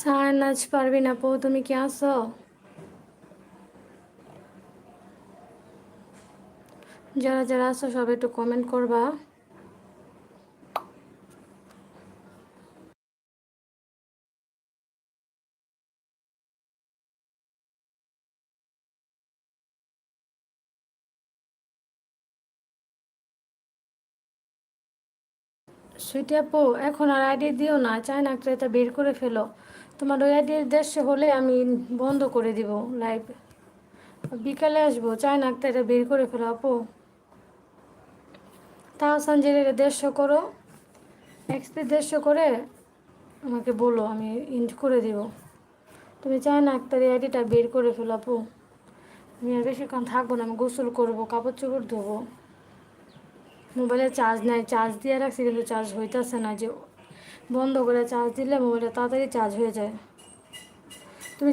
সায়নাজ পারবি না পো তুমি কি আসো যারা যারা আসো সব একটু কমেন্ট করবা। সুইটি আপু এখন আর আইডি দিও না চাই না একটা এটা বের করে ফেলো। তোমার ওই আইডির দেশে হলে আমি বন্ধ করে দিব লাইভ বিকালে আসব চাই না একটা এটা বের করে ফেলো, আপু। তাহসান যে দেড়শো করো। এক্সপি দেড়শো করে আমাকে বলো, আমি ইন্ট করে দিব। তুমি চাই না এই আইডিটা বের করে ফেলো, আপু। আমি আর বেশিক্ষণ থাকব না, আমি গোসল করব, কাপড় চোপড় ধোবো। মোবাইলে চার্জ নাই চার্জ দিয়ে রাখছি কিন্তু চার্জ হইতেছে না যে বন্ধ করে চার্জ দিলে মোবাইলটা তাড়াতাড়ি চার্জ হয়ে যায়।